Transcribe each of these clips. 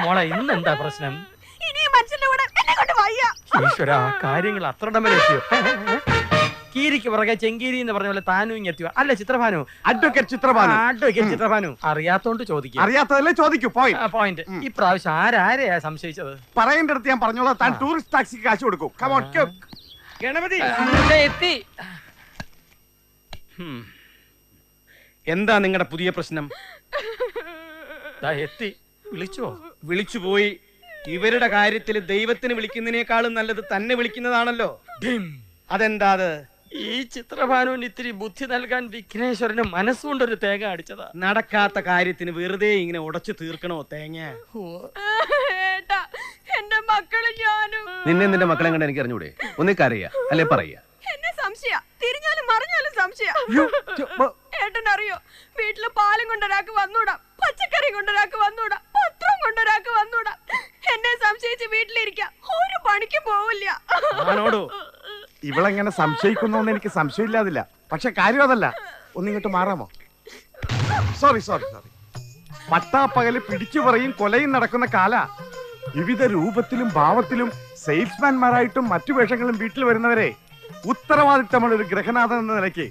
മോളെ ഇന്ന് എന്താ പ്രശ്നം? ഇനി ഈ മനുഷ്യന്റെ കൂടെ എന്നെ കൊണ്ട് വയ്യ. ഈശ്വര കാര്യങ്ങൾ അത്ര എത്തിയോ? കീരിക്ക് പുറകെ ചെങ്കീരി എന്ന് പറഞ്ഞ പോലെ താനും ഇങ്ങ് എത്തിയോ? അല്ല ചിത്രഭാനു. അഡ്വക്കേറ്റ് ചിത്രഭാനു. അഡ്വക്കേറ്റ് ചിത്രഭാനു. അറിയാത്തോണ്ട് ചോദിക്കും അറിയാത്തതല്ലേ ചോദിക്കൂ പോയി പോയിന്റ് ഈ ഇപ്രാവശ്യം ആരാരെയാ സംശയിച്ചത്? പറയേണ്ട അടുത്ത് ഞാൻ പറഞ്ഞോളാം താൻ ടൂറിസ്റ്റ് ടാക്സിക്ക് കാശ് കൊടുക്കും. Come on Ganapathi. എത്തി. എന്താ നിങ്ങളുടെ പുതിയ പ്രശ്നം? എത്തി. വിളിച്ചോ? വിളിച്ചു പോയി. ഇവരുടെ കാര്യത്തിൽ ദൈവത്തിന് വിളിക്കുന്നതിനേക്കാളും നല്ലത് തന്നെ വിളിക്കുന്നതാണല്ലോ. അതെന്താ അത്? ഈ ചിത്രഭാനുവിന് ഇത്തിരി ബുദ്ധി നൽകാൻ വിഘ്നേശ്വരന് മനസ്സുകൊണ്ടൊരു തേങ്ങ അടിച്ചതാ. നടക്കാത്ത കാര്യത്തിന് വെറുതെ ഇങ്ങനെ ഉടച്ചു തീർക്കണോ തേങ്ങ? ഏട്ടാ എന്റെ മക്കളും ഞാനും. നിന്നെ നിന്റെ മക്കളെ കണ്ട് എനിക്ക് അറിഞ്ഞൂടെ? ഒന്നിക്കറിയാ അല്ലെ പറയാ? എന്നെ സംശയ തിരിഞ്ഞാലും മറിഞ്ഞാലും സംശയ. ഏട്ടൻ അറിയോ വീട്ടിൽ പാലും കൊണ്ടൊരാൾക്ക് വന്നൂടാ പച്ചക്കറി കൊണ്ടൊരാൾക്ക് വന്നൂടാ പത്രം കൊണ്ടൊരാൾക്ക് വന്നൂടാ. എന്നെ സംശയിച്ച് വീട്ടിലിരിക്കാം ഒരു പണിക്ക് പോവില്ല. ഇവളെങ്ങനെ സംശയിക്കുന്നു എനിക്ക് സംശയമില്ലാതില്ല. പക്ഷെ കാര്യം അതല്ല. ഒന്നിങ്ങോട്ട് മാറാമോ? സോറി സോറി സോറി പട്ടാപ്പകൽ പിടിച്ചു പറയും കൊലയും നടക്കുന്ന കാല. വിവിധ രൂപത്തിലും ഭാവത്തിലും സെയിൽസ്മാൻമാരായിട്ടും മറ്റു വേഷങ്ങളും വീട്ടിൽ വരുന്നവരെ ഉത്തരവാദിത്തമുള്ള ഒരു ഗ്രഹനാഥൻ എന്ന നിലയ്ക്ക്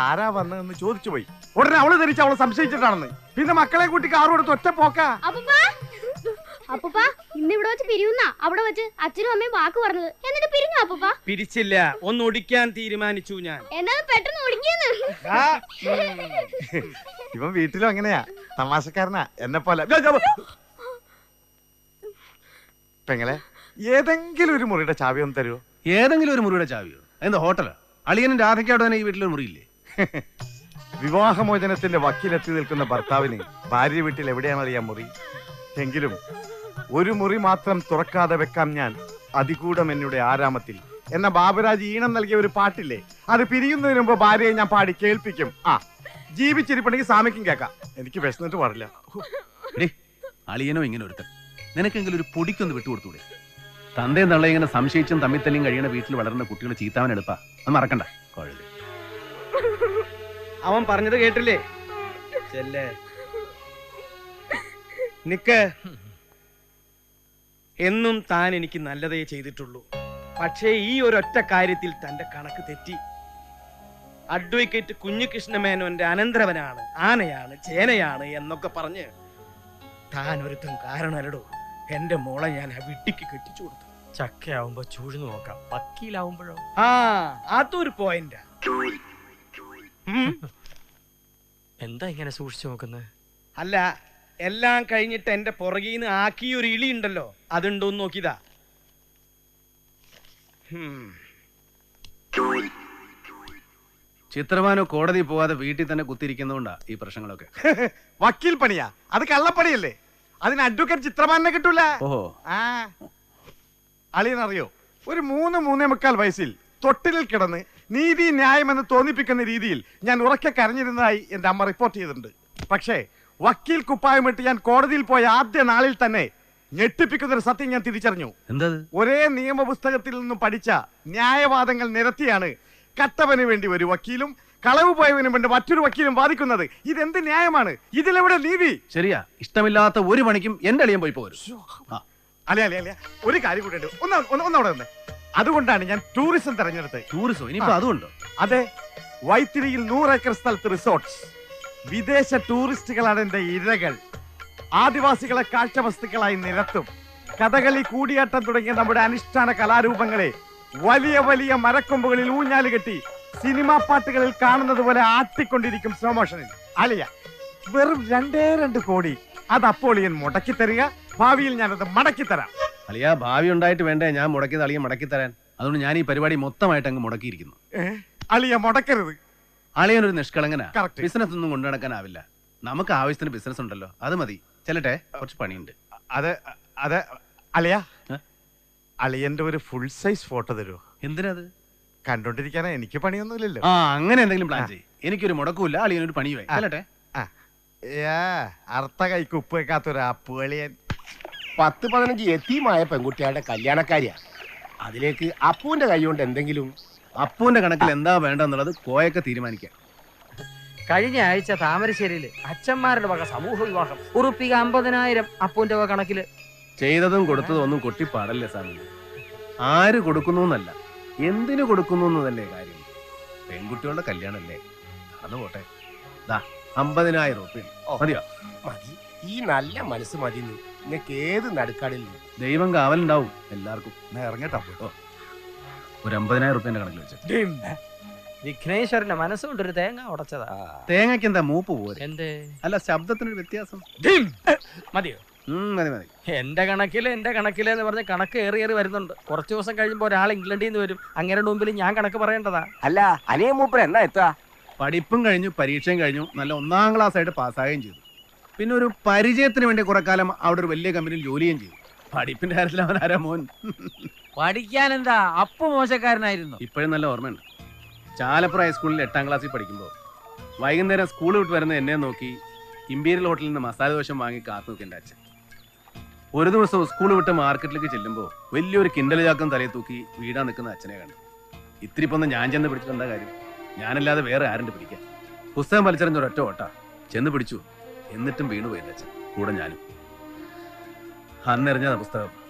ആരാ വന്നതെന്ന് ചോദിച്ചു പോയി. ഉടനെ അവൾ ധരിച്ച് അവളെ സംശയിച്ചിട്ടാണെന്ന്. പിന്നെ മക്കളെ കൂട്ടി കാറും എടുത്ത് ഒറ്റ പോക്കാ? ഇന്ന് ഇവിടെ വെച്ച് പിരിയുന്ന? അവിടെ വെച്ച് അച്ഛനും അമ്മയും വാക്ക് പറഞ്ഞത്. എന്നിട്ട് പിരിഞ്ഞു അപ്പൂപ്പ? പിരിച്ചില്ല. ഒന്ന് ഒടിക്കാൻ തീരുമാനിച്ചു ഞാൻ. എന്നാ പെട്ടെന്ന് ഒടിക്കുന്നു ഇപ്പൊ ഇവൻ വീട്ടിലും അങ്ങനെയാ. തമാശക്കാരനാ. എന്നെ പോലെ. പെങ്ങളെ ഏതെങ്കിലും ഒരു മുറിയുടെ ചാവി ഒന്ന് തരുമോ ഏതെങ്കിലും ഒരു മുറിയുടെ ചാവിയോ? എന്താ ഹോട്ടലാ? അളിയനും രാധയ്ക്കാവിടെ തന്നെ ഈ വീട്ടിലൊരു മുറിയില്ലേ? വിവാഹമോചനത്തിന്റെ വക്കീലെത്തി നിൽക്കുന്ന ഭർത്താവിന് ഭാര്യ വീട്ടിൽ എവിടെയാണ് അറിയാൻ മുറി. എങ്കിലും ഒരു മുറി മാത്രം തുറക്കാതെ വെക്കാം ഞാൻ. അതികൂടം എന്നുടെ ആരാമത്തിൽ. എന്ന ബാബുരാജ് ഈണം നൽകിയ ഒരു പാട്ടില്ലേ? അത് പിരിയുന്നതിന് മുമ്പ് ഭാര്യയെ ഞാൻ പാടി കേൾപ്പിക്കും. ആ ജീവിച്ചിരിപ്പുണ്ടെങ്കിൽ സാമിക്കും കേൾക്കാം. എനിക്ക് വിശന്നിട്ട് പാടില്ല. എടീ, അളിയനോ ഇങ്ങനെ ഒരുത്തൻ. നിനക്കെങ്കിലും ഒരു പൊടിക്കൊന്ന് വിട്ടുകൊടുത്തൂടെ? തന്തയും തള്ള ഇങ്ങനെ സംശയിച്ചും തമ്മിൽ തല്ലിയും കഴിയണ വീട്ടിൽ വളരുന്ന കുട്ടികളെ ചീത്താവൻ എളുപ്പാ. അത് മറക്കണ്ട. കൊഴൽ. അവൻ പറഞ്ഞത് കേട്ടില്ലേ? ചെല്ലേ. നിക്ക്. എന്നും താൻ എനിക്ക് നല്ലതേ ചെയ്തിട്ടുള്ളൂ. പക്ഷേ ഈ ഒരൊറ്റ കാര്യത്തിൽ തന്റെ കണക്ക് തെറ്റി. അഡ്വക്കേറ്റ് കുഞ്ഞുകൃഷ്ണമേനോന്റെ അനന്തരവനാണ് ആനയാണ് ചേനയാണ് എന്നൊക്കെ പറഞ്ഞ് താൻ ഒരുത്തം കാരണമല്ലടോ എന്റെ മോളെ ഞാൻ ആ വിട്ടിക്ക് കെട്ടിച്ചു കൊടുത്തു. ചക്കയാവുമ്പോ ചൂഴ്ന്നു നോക്കാം. പക്കിയിലാവുമ്പോഴോ ആ അതൊരു പോയിന്റാ. എന്താ ഇങ്ങനെ സൂക്ഷിച്ചു നോക്കുന്നത് അല്ല എല്ലാം കഴിഞ്ഞിട്ട് എന്റെ നിന്ന് ആക്കിയ ഒരു ഇളി ഉണ്ടല്ലോ അതുണ്ടോന്ന് നോക്കിയതാ. ചിത്രമാനോ കോടതി പോവാതെ വീട്ടിൽ തന്നെ കുത്തിരിക്കുന്നതുകൊണ്ടാ ഈ പ്രശ്നങ്ങളൊക്കെ. വക്കീൽ പണിയാ. അത് കള്ളപ്പണിയല്ലേ? അതിന് അഡ്വക്കേറ്റ് ചിത്രമാനെ കിട്ടൂല. ഓഹോ. ആ. അളിയനറിയോ? ഒരു മൂന്ന് മൂന്നേ മുക്കാൽ വയസ്സിൽ തൊട്ടിലിൽ കിടന്ന് നീതി ന്യായമെന്ന് തോന്നിപ്പിക്കുന്ന രീതിയിൽ ഞാൻ ഉറക്കെ കരഞ്ഞിരുന്നതായി എന്റെ അമ്മ റിപ്പോർട്ട് ചെയ്തിട്ടുണ്ട്. പക്ഷേ വക്കീൽ കുപ്പായമിട്ട് ഞാൻ കോടതിയിൽ പോയ ആദ്യ നാളിൽ തന്നെ ഞെട്ടിപ്പിക്കുന്ന ഒരു സത്യം ഞാൻ തിരിച്ചറിഞ്ഞു. എന്തത്? ഒരേ നിയമപുസ്തകത്തിൽ നിന്നും പഠിച്ച ന്യായവാദങ്ങൾ നിരത്തിയാണ് കട്ടവന് വേണ്ടി ഒരു വക്കീലും കളവ് പോയവനും വേണ്ടി മറ്റൊരു വക്കീലും വാദിക്കുന്നത്. ഇതെന്ത് ന്യായമാണ്? ഇതിലെവിടെ നീതി? ശരിയാ. ഇഷ്ടമില്ലാത്ത ഒരു പണിക്കും എന്റെ അളിയൻ പോയി പോരും. ആ. അല്ല അല്ല അല്ല. ഒരു കാര്യം കൂടെ ഉണ്ട്. ഒന്ന് ഒന്ന് ഒന്നവിടെ നിന്ന്. അതുകൊണ്ടാണ് ഞാൻ ടൂറിസം തെരഞ്ഞെടുത്തത്. ടൂറിസം. ഇനിയിപ്പോ അതുകൊണ്ടോ അതെ. വൈത്തിരിയിൽ നൂറ് ഏക്കർ സ്ഥലത്ത് റിസോർട്ട്സ്. വിദേശ ടൂറിസ്റ്റുകളാണ് എന്റെ ഇരകൾ. ആദിവാസികളെ കാഴ്ച വസ്തുക്കളായി നിരത്തും. കഥകളി കൂടിയാട്ടം തുടങ്ങിയ നമ്മുടെ അനുഷ്ഠാന കലാരൂപങ്ങളെ വലിയ വലിയ മരക്കൊമ്പുകളിൽ ഊഞ്ഞാൽ കെട്ടി സിനിമാ പാട്ടുകളിൽ കാണുന്നത് പോലെ ആട്ടിക്കൊണ്ടിരിക്കും സ്ലോമോഷനിൽ അലിയ വെറും രണ്ടേ രണ്ട് കോടി അത് അപ്പോൾ ഞാൻ മുടക്കി തരിക. ഭാവിയിൽ ഞാനത് മടക്കി തരാം. അലിയ ഭാവി ഉണ്ടായിട്ട് വേണ്ടേ? ഞാൻ മുടക്കിയത് അളിയ മടക്കി തരാൻ. അതുകൊണ്ട് ഞാൻ ഈ പരിപാടി മൊത്തമായിട്ട് അങ്ങ് മുടക്കിയിരിക്കുന്നു? അളിയ മുടക്കരുത്. അളിയൻ ഒരു നിഷ്കളങ്കനാ. Correct. ബിസിനസ് ഒന്നും കൊണ്ടു നടക്കാനാവില്ല. നമുക്ക് ആവശ്യത്തിന് ബിസിനസ് ഉണ്ടല്ലോ. അത് മതി. ചെല്ലട്ടെ കുറച്ച് പണിയുണ്ട്. അത് അത് അളിയ. ഏ? അളിയന്റെ ഒരു ഫുൾ സൈസ് ഫോട്ടോ തരുമോ എന്തിനത് കണ്ടോണ്ടിരിക്കാനാ എനിക്ക് പണിയൊന്നുമില്ലല്ലോ. ആ അങ്ങനെ എന്തെങ്കിലും പ്ലാൻ ചെയ്യ്. എനിക്കൊരു മുടക്കൂല അളിയനൊരു പണിയുമായി. ചെല്ലട്ടെ. ഏ, അർത്ഥ കൈക്ക് ഉപ്പ് വെക്കാത്ത ഒരു അപ്പുകളിയൻ പത്ത് പതിനഞ്ച് എത്തിയുമായ പെൺകുട്ടികളുടെ കല്യാണക്കാരിയാ. അതിലേക്ക് അപ്പുവിന്റെ കൈ കൊണ്ട് എന്തെങ്കിലും അപ്പുവിന്റെ കണക്കിൽ എന്താ വേണ്ടെന്നുള്ളത് കോയൊക്കെ തീരുമാനിക്കാം. കഴിഞ്ഞ ആഴ്ച താമരശ്ശേരിയിൽ അച്ഛന്മാരുടെ വക സമൂഹ വിവാഹം. ഉറുപ്പിക അമ്പതിനായിരം അപ്പുവിന്റെ വക കണക്കിൽ. ചെയ്തതും കൊടുത്തതും ഒന്നും കൊട്ടിപ്പാടല്ലേ സ്വാമി? ആര് കൊടുക്കുന്നു എന്നല്ല എന്തിനു കൊടുക്കുന്നു എന്നതല്ലേ കാര്യം. പെൺകുട്ടികളുടെ കല്യാണല്ലേ? നടന്നു പോട്ടെ. ദാ അമ്പതിനായിരം മതിയോ? മതി. ഈ നല്ല മനസ്സ് മതി നിങ്ങൾക്ക് ഏത് നടുക്കാടിൽ ദൈവം കാവലുണ്ടാവും എല്ലാവർക്കും. ഞാൻ ഇറങ്ങട്ടാ പോട്ടോ. ഒരു അമ്പതിനായിരം റുപ്യന്റെ കണക്കിൽ വെച്ച്. വിഘ്നേശ്വരന്റെ മനസ്സുകൊണ്ടൊരു തേങ്ങ ഉടച്ചതാ. തേങ്ങയ്ക്ക് എന്താ മൂപ്പ് പോരെ? എന്ത്? അല്ല ശബ്ദത്തിനൊരു വ്യത്യാസം. മതിയോ? ഉം, മതി മതി. എന്റെ കണക്കിൽ എന്റെ കണക്കിൽ എന്ന് പറഞ്ഞ കണക്ക് ഏറി ഏറി വരുന്നുണ്ട്. കുറച്ച് ദിവസം കഴിയുമ്പോൾ ഒരാൾ ഇംഗ്ലണ്ടിൽ നിന്ന് വരും. അങ്ങനെ മുമ്പിൽ ഞാൻ കണക്ക് പറയേണ്ടതാ. അല്ല അനിയ മൂപ്പൻ എന്നാ എത്താ പഠിപ്പും കഴിഞ്ഞു പരീക്ഷയും കഴിഞ്ഞു നല്ല ഒന്നാം ക്ലാസ് ആയിട്ട് പാസ്സാകുകയും ചെയ്തു. പിന്നെ ഒരു പരിചയത്തിന് വേണ്ടി കുറെ കാലം അവിടെ ഒരു വലിയ കമ്പനിയിൽ ജോലിയും ചെയ്തു. പഠിപ്പിന്റെ കാര്യത്തിൽ അവൻ ആരാ മോൻ? പഠിക്കാൻ എന്താ അപ്പു മോശക്കാരനായിരുന്നു. ഇപ്പോഴും നല്ല ഓർമ്മയുണ്ട്. ചാലപ്പുറ ഹൈസ്കൂളിൽ എട്ടാം ക്ലാസ്സിൽ പഠിക്കുമ്പോൾ വൈകുന്നേരം സ്കൂൾ വിട്ട് വരുന്ന എന്നെ നോക്കി ഇമ്പീരിയൽ ഹോട്ടലിൽ നിന്ന് മസാല ദോശം വാങ്ങി കാത്തു നിൽക്കേണ്ട അച്ഛൻ. ഒരു ദിവസം സ്കൂൾ വിട്ട് മാർക്കറ്റിലേക്ക് ചെല്ലുമ്പോൾ വലിയൊരു കിണ്ടൽ ചാക്കം തലയിൽ തൂക്കി വീടാ നിൽക്കുന്ന അച്ഛനെ കണ്ടു. ഇത്തിരി പൊന്ന് ഞാൻ ചെന്ന് പിടിച്ചിട്ട് എന്താ കാര്യം? ഞാനല്ലാതെ വേറെ ആരുണ്ട് പിടിക്കാൻ. പുസ്തകം വലിച്ചെറിഞ്ഞ ഒരൊറ്റ ഓട്ട ചെന്ന് പിടിച്ചു. എന്നിട്ടും വീണു പോയില്ല അച്ഛൻ. കൂടെ ഞാനും. അന്നെറിഞ്ഞതാ പുസ്തകം.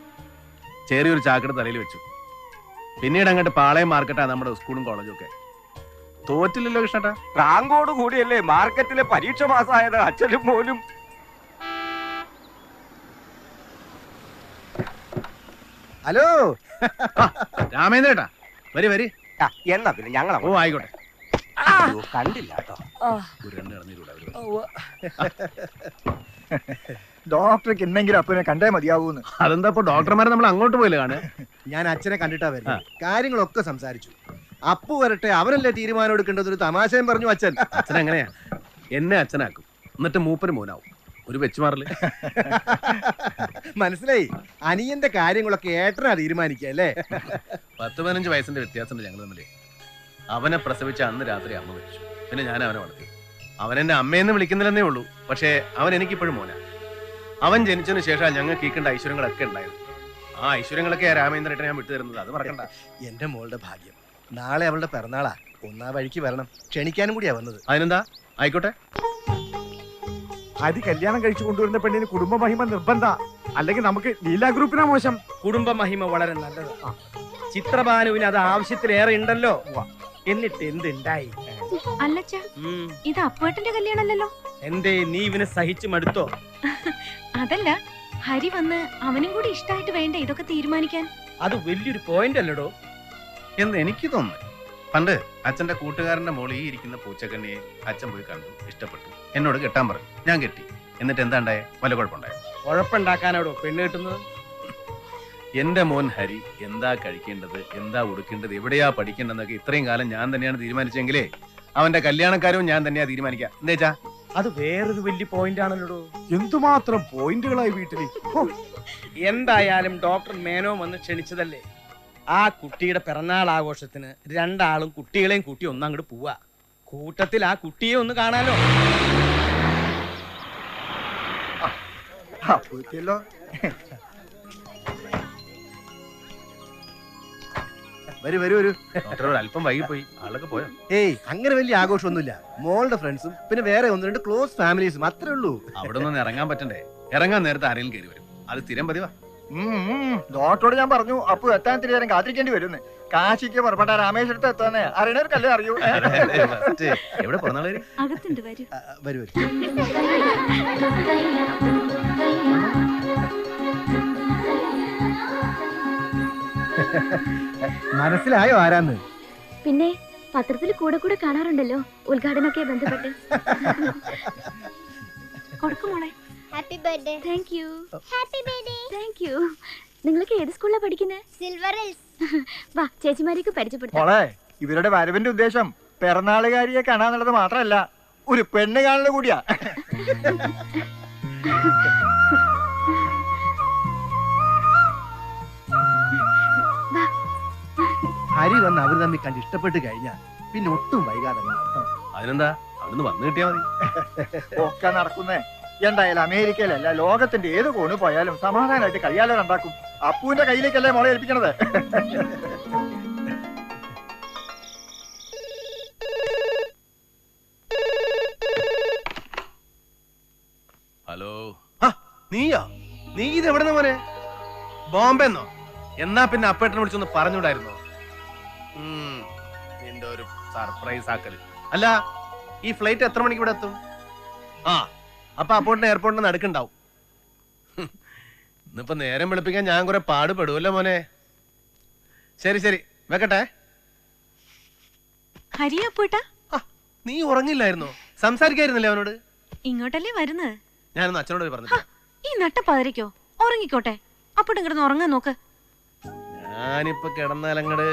ചെറിയൊരു ചാക്കട് തലയിൽ വെച്ചു. പിന്നീട് അങ്ങോട്ട് പാളയം മാർക്കറ്റാണ് നമ്മുടെ സ്കൂളും കോളേജും ഒക്കെ. തോറ്റില്ലല്ലോ കൃഷ്ണട്ടാ? റാങ്കോട് കൂടിയല്ലേ മാർക്കറ്റിലെ പരീക്ഷ പാസ്സായത് അച്ഛനും പോലും ഹലോ. രാമേന്ദ്രേട്ടാ വരി വരി. ആ, എന്നാ പിന്നെ ഞങ്ങൾ ഓ ആയിക്കോട്ടെ. കണ്ടില്ല കേട്ടോ. ഒരു രണ്ട് ഇടന്നിലൂടെ അവർ വരും. ഡോക്ടർക്ക് എന്തെങ്കിലും അപ്പനെ കണ്ടേ മതിയാവൂന്ന്. അതെന്താ ഇപ്പൊ ഡോക്ടർമാരെ നമ്മൾ അങ്ങോട്ട് പോയില്ല കാണേ ഞാൻ അച്ഛനെ കണ്ടിട്ടാ വരുന്നത്. കാര്യങ്ങളൊക്കെ സംസാരിച്ചു. അപ്പു വരട്ടെ അവനല്ലേ തീരുമാനം എടുക്കേണ്ടത്? ഒരു തമാശയും പറഞ്ഞു അച്ഛൻ. അച്ഛൻ എങ്ങനെയാ? എന്നെ അച്ഛനാക്കും. എന്നിട്ട് മൂപ്പര് മോനാവും. ഒരു വെച്ചുമാറൽ. മനസ്സിലായി? അനിയന്റെ കാര്യങ്ങളൊക്കെ ഏട്ടനാ തീരുമാനിക്കുക അല്ലേ? പത്ത് പതിനഞ്ച് വയസ്സിന്റെ വ്യത്യാസമുണ്ട് ഞങ്ങൾ തമ്മിൽ അവനെ പ്രസവിച്ച അന്ന് രാത്രി അമ്മ മരിച്ചു. പിന്നെ ഞാൻ അവനെ വളർത്തി. അവൻ എന്നെ അമ്മയെന്ന് വിളിക്കുന്നില്ലെന്നേ ഉള്ളൂ. പക്ഷേ അവൻ എനിക്കിപ്പോഴും മോനാ. അവൻ ജനിച്ചതിന് ശേഷം ഞങ്ങൾക്ക് കേൾക്കേണ്ട കണ്ട ഐശ്വര്യങ്ങളൊക്കെ ഉണ്ടായിരുന്നു ആ ഐശ്വര്യങ്ങളൊക്കെ രാമേന്ദ്രേട്ടൻ ഞാൻ വിട്ടു തരുന്നത് അത് പറയണ്ട എന്റെ മോളുടെ ഭാഗ്യം. നാളെ അവളുടെ പിറന്നാളാ. ഒന്നാ വഴിക്ക് വരണം. ക്ഷണിക്കാനും കൂടിയാ വന്നത്. അതിനെന്താ? ആയിക്കോട്ടെ. ഹരി കല്യാണം കഴിച്ചു കൊണ്ടുവരുന്ന പെണ്ണിന് കുടുംബ മഹിമ നിർബന്ധ. അല്ലെങ്കിൽ നമുക്ക് ലീലാ ഗ്രൂപ്പിനാ മോശം. കുടുംബ മഹിമ വളരെ നല്ലതാ. ചിത്രഭാനുവിന് അത് ആവശ്യത്തിലേറെ ഉണ്ടല്ലോ. എന്നിട്ട് എന്തുണ്ടായി? അല്ലച്ചാ ഇത് അപ്പേട്ടന്റെ കല്യാണമല്ലല്ലോ. എന്തേ നീ ഇവനെ സഹിച്ചു മടുത്തോ? അതല്ല ഹരി വന്ന് അവനും കൂടി ഇഷ്ടമായിട്ട് വേണ്ട ഇതൊക്കെ തീരുമാനിക്കാൻ? അത് വലിയൊരു പോയിന്റ് അല്ലടോ. എന്ന് എനിക്ക് തോന്നുന്നു. പണ്ട് അച്ഛന്റെ കൂട്ടുകാരന്റെ മോളിൽ ഈ ഇരിക്കുന്ന പൂച്ചക്കണ്ണിയെ അച്ഛൻ പോയി കണ്ടു ഇഷ്ടപ്പെട്ടു. എന്നോട് കെട്ടാൻ പറഞ്ഞു ഞാൻ കെട്ടി. എന്നിട്ട് എന്താ ഉണ്ടായേ വല്ല കുഴപ്പമുണ്ടായോ? കുഴപ്പമുണ്ടാക്കാനാടോ പെണ്ണ് കിട്ടുന്നത്? എന്റെ മോൻ ഹരി എന്താ കഴിക്കേണ്ടത് എന്താ ഉടുക്കേണ്ടത് എവിടെയാ പഠിക്കേണ്ടതെന്നൊക്കെ ഇത്രയും കാലം ഞാൻ തന്നെയാണ് തീരുമാനിച്ചെങ്കിലേ അവന്റെ കല്യാണക്കാരവും ഞാൻ തന്നെയാ തീരുമാനിക്കുക. എന്തേച്ചാ അത് വേറൊരു വലിയ പോയിന്റ് ആണല്ലോ എന്തുമാത്രം പോയിന്റുകളായി വീട്ടിൽ? എന്തായാലും ഡോക്ടർ മേനോ വന്ന് ക്ഷണിച്ചതല്ലേ? ആ കുട്ടിയുടെ പിറന്നാൾ ആഘോഷത്തിന് രണ്ടാളും കുട്ടികളെയും കൂട്ടി ഒന്നങ്ങോട്ട് പോവാ. കൂട്ടത്തിൽ ആ കുട്ടിയെ ഒന്ന് കാണാലോ. അപ്പൊ വരൂ വരൂ വരൂ ഡോക്ടർ അല്പം വൈകിപ്പോയി ആളൊക്കെ പോയോ ഏയ് അങ്ങനെ വലിയ ആഘോഷമൊന്നുമില്ല മോളുടെ ഫ്രണ്ട്സും പിന്നെ വേറെ ഒന്ന് രണ്ട് ക്ലോസ് ഫാമിലീസും അത്രേ ഉള്ളൂ അവിടെ നിന്ന് ഇറങ്ങാൻ പറ്റണ്ടേ ഇറങ്ങാൻ നേരത്തെ ആരെങ്കിലും കയറി വരും അത് സ്ഥിരം പതിവാ. ഡോക്ടറോട് ഞാൻ പറഞ്ഞു അപ്പൊ എത്താൻ തിരി നേരം കാത്തിരിക്കേണ്ടി വരുന്നു കാശിക്ക് പുറപ്പെട്ട രാമേശ്വരത്ത് എത്താന്ന് അറിയണവർക്കല്ലേ അറിയൂ എവിടെ അകത്തുണ്ട് വരൂ വരൂ മനസ്സിലായോ ആരാന്ന്? പിന്നെ പത്രത്തിൽ കൂടെ കൂടെ കാണാറുണ്ടല്ലോ ഉദ്ഘാടനമൊക്കെ ബന്ധപ്പെട്ട്. കൊടുക്കുമോളെ happy birthday thank you happy birthday thank you നിങ്ങൾക്ക് ഏത് സ്കൂളിലാണ് പഠിക്കുന്നത് സിൽവർ വാ ചേച്ചിമാരെയൊക്കെ പരിചയപ്പെടുത്താം. മോളെ ഇവരുടെ വരവിന്റെ ഉദ്ദേശം പിറന്നാളുകാരിയെ കാണാന്നുള്ളത് മാത്രമല്ല ഒരു പെണ്ണ് കാണൽ കൂടിയാ. ഹരി വന്ന് അവർ തമ്മിൽ കണ്ട് ഇഷ്ടപ്പെട്ട് കഴിഞ്ഞാൽ പിന്നെ ഒട്ടും വൈകാതെ. അതിനെന്താ? അവിടുന്ന് വന്നു കിട്ടിയാ മതി. ഒക്കെ നടക്കുന്നേ. എന്തായാലും അമേരിക്കയിലല്ല ലോകത്തിന്റെ ഏത് കോണ് പോയാലും സമാധാനമായിട്ട് കഴിയാലോ ഉണ്ടാക്കും അപ്പുവിന്റെ കയ്യിലേക്കല്ലേ മോളെ ഏൽപ്പിക്കണത്? ഹലോ. നീയോ? നീ ഇത് എവിടെ മോനെ? ബോംബെന്നോ? എന്നാ പിന്നെ അപ്പേട്ടനെ വിളിച്ചൊന്ന് പറഞ്ഞുണ്ടായിരുന്നോ നിന്റെ ഒരു സർപ്രൈസ് ആക്കൽ. അല്ല ഈ ഫ്ലൈറ്റ് എത്ര മണിക്ക് ഇവിടെ എത്തും? ആ അപ്പൊ അപ്പോട്ടിന് എയർപോർട്ടിന് നടുക്കുണ്ടാവും. ഇന്നിപ്പോ നേരം വെളുപ്പിക്കാൻ ഞാൻ കുറെ പാടുപെടുമല്ലോ മോനെ. ശരി ശരി വെക്കട്ടെ. ആ, നീ ഉറങ്ങില്ലായിരുന്നോ? സംസാരിക്കായിരുന്നില്ലേ അവനോട്? ഇങ്ങോട്ടല്ലേ വരുന്നത്? ഞാനൊന്ന് അച്ഛനോട് പോയി പറഞ്ഞിട്ട് ഈ നട്ടപ്പാതിരിക്കോ ഉറങ്ങിക്കോട്ടെ. അപ്പോട്ടും കിടന്ന് ഉറങ്ങാൻ നോക്ക്. ഞാനിപ്പോ കിടന്നാലങ്ങട്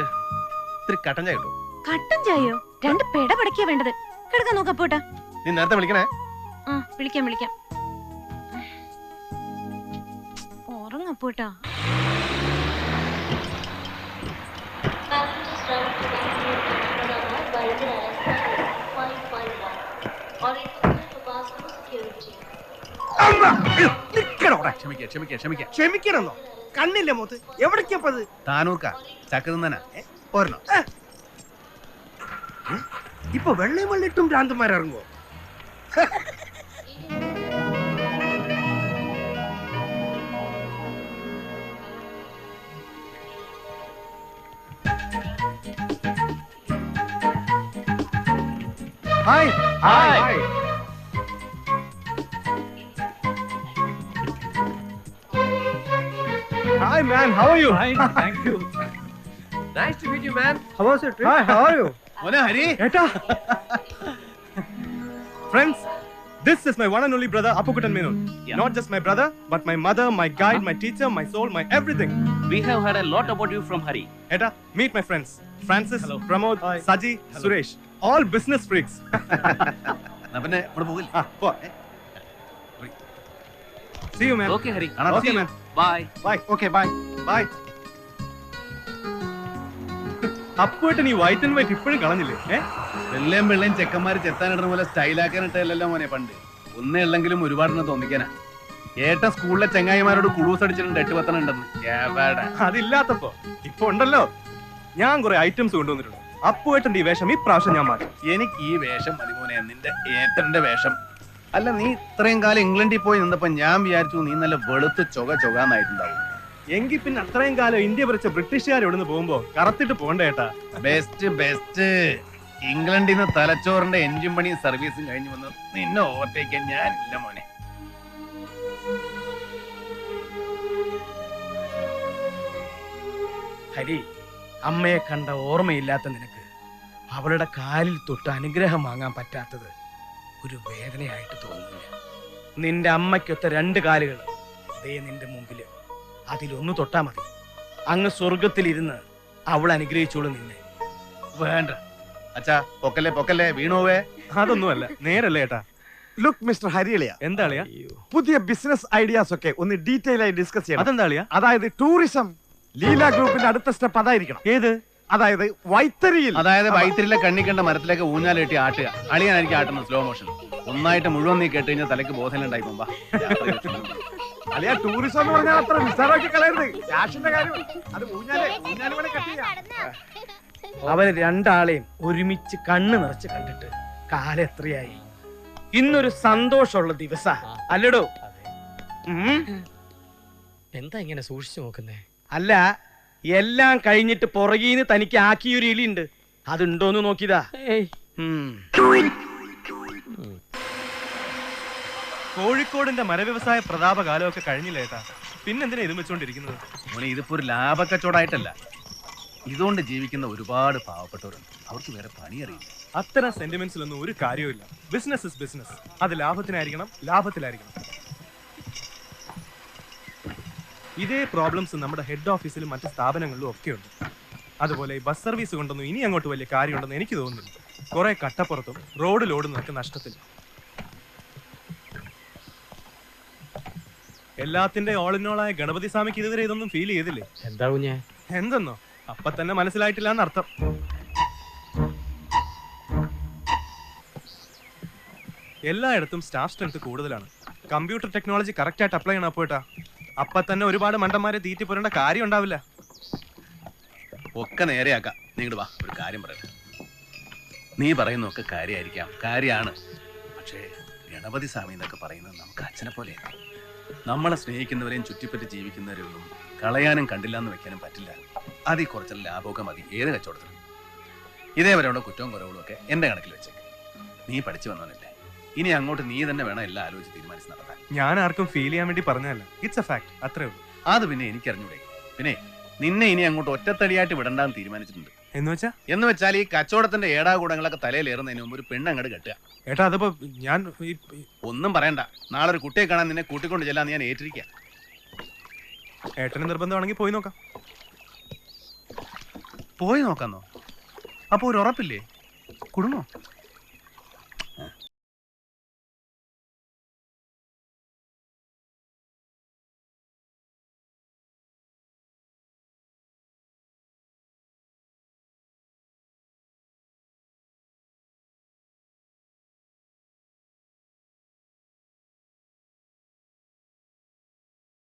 ഇത്തിരി കട്ടൻ ചായ കിട്ടും കട്ടൻ ചായയോ? രണ്ട് പെട പടക്കിയാ വേണ്ടത്. കിടക്കാൻ നോക്കാം പോട്ടെ നീ നേരത്തെ വിളിക്കണേ. ആ വിളിക്കാം വിളിക്കാം. ഉറങ്ങപ്പൂട്ടാ ക്ഷമിക്ക ക്ഷമിക്ക ക്ഷമിക്ക. ക്ഷമിക്കണമെന്നോ? കണ്ണില്ല മോത്ത്. എവിടേക്കപ്പത് താനൂർക്ക. ചക്ക തിന്നനാ. പോരണോ ഇപ്പൊ വെള്ളയും വെള്ളിട്ടും ഭ്രാന്തന്മാരിറങ്ങുവോ hi hi hi man how are you thank you Nice to meet you man how was your hi how are you മോനെ ഹരി ഏട്ടാ friends This is my one and only brother Apukutan Menon. Not just my brother, but my mother, my guide, my teacher, my soul, my everything. We have heard a lot about you from Hari. Eta, meet my friends. Francis, Pramod, Saji, Suresh. All business freaks. എന്നാ പിന്നെ ഇവിടെ പോകില്ല ah, po. See you, man. Okay, Hari. കാണാം. Okay, man. Bye. Bye. Okay, bye. Bye. അപ്പുവേട്ടൻ നീ white and white ഇപ്പോഴും കളഞ്ഞില്ലേ വെള്ളയും വെള്ളയും ചെക്കന്മാര് ചെത്താനിടുന്ന പോലെ സ്റ്റൈലാക്കാനിട്ടല്ലോ മോനെ പണ്ട്. ഒന്നേ ഉള്ളെങ്കിലും ഒരുപാടെണ്ണം തോന്നിക്കാനാ. ഏട്ട സ്കൂളിലെ ചെങ്ങായിമാരോട് കുളൂസ് അടിച്ചിട്ടുണ്ട് എട്ട് പത്തനം ഉണ്ടെന്ന്. അതില്ലാത്തപ്പോ? ഇപ്പൊ ഉണ്ടല്ലോ. ഞാൻ കുറെ ഐറ്റംസ് കൊണ്ടുവന്നിട്ടുണ്ട്. അപ്പുവേട്ടന്റെ ഈ വേഷം ഈ പ്രാവശ്യം ഞാൻ മാറ്റി. എനിക്ക് ഈ വേഷം മതി മോനെ നിന്റെ ഏട്ടന്റെ വേഷം. അല്ല നീ ഇത്രയും കാലം ഇംഗ്ലണ്ടിൽ പോയി നിന്നപ്പോ ഞാൻ വിചാരിച്ചു നീ നല്ല വെളുത്ത് ചുക ചൊകാന്നായിട്ടുണ്ടാവും. എങ്കിൽ പിന്നെ അത്രയും കാലം ഇന്ത്യ ഭരിച്ച ബ്രിട്ടീഷുകാർ ഇവിടുന്ന് പോകുമ്പോ കറത്തിട്ട് പോണ്ടേട്ടാ ബെസ്റ്റ് ബെസ്റ്റ് ഇംഗ്ലണ്ടിൽ നിന്ന് തലച്ചോറിന്റെ എഞ്ചിൻ പണിയും സർവീസും കഴിഞ്ഞു വന്ന് നിന്നെ ഓവർടേക്കാൻ ഇല്ല മോനെ. ഹരി അമ്മയെ കണ്ട ഓർമ്മയില്ലാത്ത നിനക്ക് അവളുടെ കാലിൽ തൊട്ട് അനുഗ്രഹം വാങ്ങാൻ പറ്റാത്തത് ഒരു വേദനയായിട്ട് തോന്നുന്നില്ല. നിന്റെ അമ്മയ്ക്കൊത്ത രണ്ട് കാലുകൾ ദേ നിന്റെ മുമ്പിൽ. അതിലൊന്ന് തൊട്ടാ മതി. അങ്ങ് സ്വർഗത്തിലിരുന്ന് അവൾ അനുഗ്രഹിച്ചോളൂ നിന്നെ. വേണ്ട. അച്ഛാ പൊക്കല്ലേ പൊക്കല്ലേ വീണോവേ. അതൊന്നുമല്ല നേരല്ലേ ഏട്ടാ. ലുക്ക് മിസ്റ്റർ ഹരിയളിയ. എന്താ അളിയാ? പുതിയ ബിസിനസ് ഐഡിയാസ് ഒക്കെ ഒന്ന് ഡീറ്റെയിൽ ആയി ഡിസ്കസ് ചെയ്യാം അതെന്താ അളിയാ? അതായത് ടൂറിസം ലീല ഗ്രൂപ്പിന്റെ അടുത്ത സ്റ്റെപ്പ് അതായിരിക്കണം. ഏത്? അതായത് വൈത്തരിയിൽ. അതായത് വൈത്തരിയിലെ കണ്ണി കണ്ട മരത്തിലേക്ക് ഊഞ്ഞാലെട്ടി ആട്ടുക. അളിയാനായിരിക്കും ആട്ടുന്നത് സ്ലോ മോഷൻ ഒന്നായിട്ട് മുഴുവൻ നീ കേട്ട് കഴിഞ്ഞാൽ തലക്ക് ബോധനുണ്ടായി പോമ്പാ അളിയാ ടൂറിസം എന്ന് പറഞ്ഞാൽ അത്ര നിസ്സാറാക്കി കളയരുത്. ക്യാഷിന്റെ കാര്യം അത് ഊഞ്ഞാൽ ഊഞ്ഞാൽ വേണേ കട്ട് ചെയ്യാം. അവർ രണ്ടാളെയും ഒരുമിച്ച് കണ്ണ് നിറച്ച് കണ്ടിട്ട് കാലം എത്രയായി? ഇന്നൊരു സന്തോഷമുള്ള ദിവസ. അല്ലടോ. എന്താ ഇങ്ങനെ സൂക്ഷിച്ചു നോക്കുന്നേ? അല്ല എല്ലാം കഴിഞ്ഞിട്ട് പുറകീന്ന് തനിക്ക് ആക്കിയൊരു ഇലിയുണ്ട് അതുണ്ടോന്ന് നോക്കിയതാ. ഏയ് ഉം. കോഴിക്കോടിന്റെ മരവ്യവസായ പ്രതാപ കാലമൊക്കെ കഴിഞ്ഞില്ല ഏട്ടാ? പിന്നെന്തിനാ ഇതും വെച്ചോണ്ടിരിക്കുന്നത്? മോനെ ഇതിപ്പോ ഒരു ലാഭക്കച്ചവടമായിട്ടല്ല ഇതുകൊണ്ട് ജീവിക്കുന്ന ഒരുപാട് പാവപ്പെട്ടവരുണ്ട്. അവർക്ക് വേറെ പണി അറിയില്ല അത്തരം സെന്റിമെന്റ്സിലൊന്നും ഒരു കാര്യവുമില്ല. ബിസിനസ് ഇസ് ബിസിനസ് അത് ലാഭത്തിനായിരിക്കണം ലാഭത്തിലായിരിക്കണം. ഇതേ പ്രോബ്ലംസ് നമ്മുടെ ഹെഡ് ഓഫീസിലും മറ്റ് സ്ഥാപനങ്ങളിലും ഒക്കെ ഉണ്ട് അതുപോലെ ഈ ബസ് സർവീസ് കൊണ്ടൊന്നും ഇനി അങ്ങോട്ട് വലിയ കാര്യമുണ്ടെന്ന് എനിക്ക് തോന്നുന്നില്ല കുറെ കട്ടപ്പുറത്തും റോഡ് ലോഡും ഓടുന്നതൊക്കെ നഷ്ടത്തിൽ എല്ലാത്തിന്റെ ഓൾ ഇൻ ഓളായ ഗണപതി സ്വാമിക്ക് ഇതുവരെ ഇതൊന്നും ഫീൽ ചെയ്തില്ലേ? എന്താ കുഞ്ഞേ? എന്തെന്നോ? അപ്പൊ തന്നെ മനസ്സിലായിട്ടില്ല എന്നർത്ഥം. എല്ലായിടത്തും സ്റ്റാഫ് സ്ട്രെങ്ത് കൂടുതലാണ്. കമ്പ്യൂട്ടർ ടെക്നോളജി കറക്റ്റ് ആയിട്ട് അപ്ലൈ ചെയ്യണം അപ്പോട്ടാ അപ്പൊ തന്നെ ഒരുപാട് മണ്ടന്മാരെ തീറ്റി പോരേണ്ട കാര്യം ഉണ്ടാവില്ല. ഒക്കെ നേരെയാക്കാം. നീ ഇങ്ങട് വാ ഒരു കാര്യം പറയാം നീ പറയുന്നൊക്കെ കാര്യമായിരിക്കാം കാര്യമാണ് പക്ഷേ ഗണപതി സ്വാമി എന്നൊക്കെ പറയുന്നത് നമുക്ക് അച്ഛനെ പോലെയല്ലേ നമ്മളെ സ്നേഹിക്കുന്നവരെയും ചുറ്റിപ്പറ്റി ജീവിക്കുന്നവരെയൊന്നും കളയാനും കണ്ടില്ല എന്ന് വെക്കാനും പറ്റില്ല. അതിൽ കുറച്ച് ലാഭമൊക്കെ മതി. ഏത് കച്ചവടത്തിലും. ഇതേവരെയുള്ള കുറ്റവും കുറവുകളും ഒക്കെ എന്റെ കണക്കിൽ വെച്ചേക്ക്. നീ പഠിച്ചു വന്നവനല്ലേ. ഇനി അങ്ങോട്ട് നീ തന്നെ വേണം എല്ലാം ആലോചിച്ച് തീരുമാനിച്ച് നടത്താൻ. ഞാൻ ആർക്കും ഫീൽ ചെയ്യാൻ വേണ്ടി പറഞ്ഞതല്ല. ഇറ്റ്സ് എ ഫാക്ട് അത്രേ ഉള്ളൂ. അത് പിന്നെ എനിക്കറിഞ്ഞൂടെ. പിന്നെ നിന്നെ ഇനി അങ്ങോട്ട് ഒറ്റത്തടിയായിട്ട് വിടണ്ടാന്ന് തീരുമാനിച്ചിട്ടുണ്ട്. എന്ന് വെച്ചാ? എന്ന് വെച്ചാൽ ഈ കച്ചവടത്തിന്റെ ഏടാകൂടങ്ങളൊക്കെ തലയിലേറുന്നതിന് മുമ്പ് ഒരു പെണ്ണങ്ങട് കെട്ടുക. ഏട്ടാ അതിപ്പോ ഞാൻ ഈ- ഒന്നും പറയണ്ട. നാളെ ഒരു കുട്ടിയെ കാണാൻ നിന്നെ കൂട്ടിക്കൊണ്ട് ചെല്ലാന്ന് ഞാൻ ഏറ്റിരിക്കാം. ഏട്ടന് നിർബന്ധമാണെങ്കിൽ പോയി നോക്കാം. പോയി നോക്കാന്നോ? അപ്പൊ ഒരു ഉറപ്പില്ലേ? കുടുംബം?